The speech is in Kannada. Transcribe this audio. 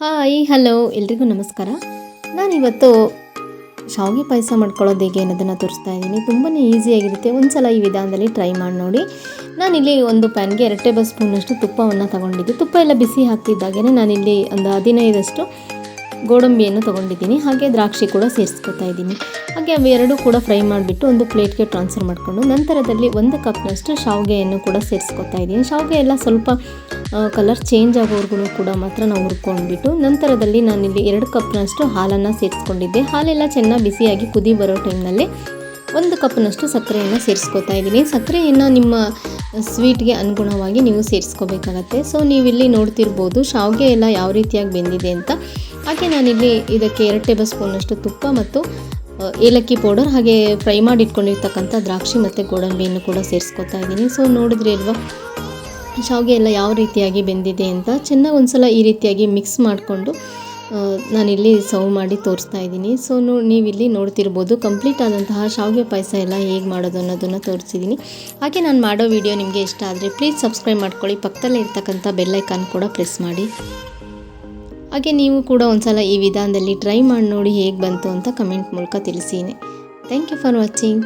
ಹಾಯ್, ಹಲೋ, ಎಲ್ರಿಗೂ ನಮಸ್ಕಾರ. ನಾನಿವತ್ತು ಶಾವಿಗೆ ಪಾಯಸ ಮಾಡ್ಕೊಳ್ಳೋದು ಹೇಗೆ ಅನ್ನೋದನ್ನು ತೋರಿಸ್ತಾ ಇದ್ದೀನಿ. ತುಂಬಾ ಈಸಿಯಾಗಿರುತ್ತೆ ಒಂದು ಸಲ ಈ ವಿಧಾನದಲ್ಲಿ ಟ್ರೈ ಮಾಡಿ ನೋಡಿ. ನಾನಿಲ್ಲಿ ಒಂದು ಪ್ಯಾನ್ಗೆ ಎರಡು ಟೇಬಲ್ ಸ್ಪೂನಷ್ಟು ತುಪ್ಪವನ್ನು ತಗೊಂಡಿದ್ದೆ. ತುಪ್ಪ ಎಲ್ಲ ಬಿಸಿ ಹಾಕ್ತಿದ್ದಾಗೇ ನಾನಿಲ್ಲಿ ಒಂದು ಹದಿನೈದಷ್ಟು ಗೋಡಂಬಿಯನ್ನು ತೊಗೊಂಡಿದ್ದೀನಿ, ಹಾಗೆ ದ್ರಾಕ್ಷಿ ಕೂಡ ಸೇರಿಸ್ಕೊತಾ ಇದ್ದೀನಿ. ಹಾಗೆ ಅವೆರಡೂ ಕೂಡ ಫ್ರೈ ಮಾಡಿಬಿಟ್ಟು ಒಂದು ಪ್ಲೇಟ್ಗೆ ಟ್ರಾನ್ಸ್ಫರ್ ಮಾಡಿಕೊಂಡು ನಂತರದಲ್ಲಿ ಒಂದು ಕಪ್ನಷ್ಟು ಶಾವಿಗೆಯನ್ನು ಕೂಡ ಸೇರಿಸ್ಕೊತಾ ಇದ್ದೀನಿ. ಶಾವಿಗೆ ಎಲ್ಲ ಸ್ವಲ್ಪ ಕಲರ್ ಚೇಂಜ್ ಆಗೋವರೆಗೂ ಕೂಡ ಮಾತ್ರ ನಾವು ಹುರ್ಕೊಂಡ್ಬಿಟ್ಟು ನಂತರದಲ್ಲಿ ನಾನಿಲ್ಲಿ ಎರಡು ಕಪ್ನಷ್ಟು ಹಾಲನ್ನು ಸೇರಿಸ್ಕೊಂಡಿದ್ದೆ. ಹಾಲೆಲ್ಲ ಚೆನ್ನಾಗಿ ಬಿಸಿಯಾಗಿ ಕುದಿ ಬರೋ ಟೈಮ್ನಲ್ಲಿ ಒಂದು ಕಪ್ನಷ್ಟು ಸಕ್ಕರೆಯನ್ನು ಸೇರಿಸ್ಕೊತಾ ಇದ್ದೀನಿ. ಸಕ್ಕರೆಯನ್ನು ನಿಮ್ಮ ಸ್ವೀಟ್ಗೆ ಅನುಗುಣವಾಗಿ ನೀವು ಸೇರಿಸ್ಕೋಬೇಕಾಗತ್ತೆ. ಸೊ, ನೀವಿಲ್ಲಿ ನೋಡ್ತಿರ್ಬೋದು ಶಾವಿಗೆ ಎಲ್ಲ ಯಾವ ರೀತಿಯಾಗಿ ಬೆಂದಿದೆ ಅಂತ. ಹಾಗೆ ನಾನಿಲ್ಲಿ ಇದಕ್ಕೆ ಎರಡು ಟೇಬಲ್ ಸ್ಪೂನಷ್ಟು ತುಪ್ಪ ಮತ್ತು ಏಲಕ್ಕಿ ಪೌಡರ್ ಹಾಗೆ ಫ್ರೈ ಮಾಡಿ ಇಟ್ಕೊಂಡಿರ್ತಕ್ಕಂಥ ದ್ರಾಕ್ಷಿ ಮತ್ತು ಗೋಡಂಬಿಯನ್ನು ಕೂಡ ಸೇರಿಸ್ಕೊತಾ ಇದ್ದೀನಿ. ಸೊ ನೋಡಿದ್ರಿ ಅಲ್ವಾ? ಶಾವಿಗೆ ಎಲ್ಲ ಯಾವ ರೀತಿಯಾಗಿ ಬೆಂದಿದೆ ಅಂತ ಚೆನ್ನಾಗಿ ಒಂದು ಸಲ ಈ ರೀತಿಯಾಗಿ ಮಿಕ್ಸ್ ಮಾಡಿಕೊಂಡು ನಾನಿಲ್ಲಿ ಸರ್ವ್ ಮಾಡಿ ತೋರಿಸ್ತಾ ಇದ್ದೀನಿ. ಸೊ ನೋ, ನೀವಿಲ್ಲಿ ನೋಡ್ತಿರ್ಬೋದು ಕಂಪ್ಲೀಟ್ ಆದಂತಹ ಶಾವಿಗೆ ಪಾಯಸ ಎಲ್ಲ ಹೇಗೆ ಮಾಡೋದು ಅನ್ನೋದನ್ನು ತೋರಿಸಿದ್ದೀನಿ. ಹಾಗೆ ನಾನು ಮಾಡೋ ವಿಡಿಯೋ ನಿಮಗೆ ಇಷ್ಟ ಆದರೆ ಪ್ಲೀಸ್ ಸಬ್ಸ್ಕ್ರೈಬ್ ಮಾಡ್ಕೊಳ್ಳಿ. ಪಕ್ಕದಲ್ಲೇ ಇರ್ತಕ್ಕಂಥ ಬೆಲ್ಲೈಕಾನ್ ಕೂಡ ಪ್ರೆಸ್ ಮಾಡಿ. ಹಾಗೆ ನೀವು ಕೂಡ ಒಂದ್ಸಲ ಈ ವಿಧಾನದಲ್ಲಿ ಟ್ರೈ ಮಾಡಿ ನೋಡಿ ಹೇಗೆ ಬಂತು ಅಂತ ಕಮೆಂಟ್ ಮೂಲಕ ತಿಳಿಸಿ ಥ್ಯಾಂಕ್ ಯು ಫಾರ್ ವಾಚಿಂಗ್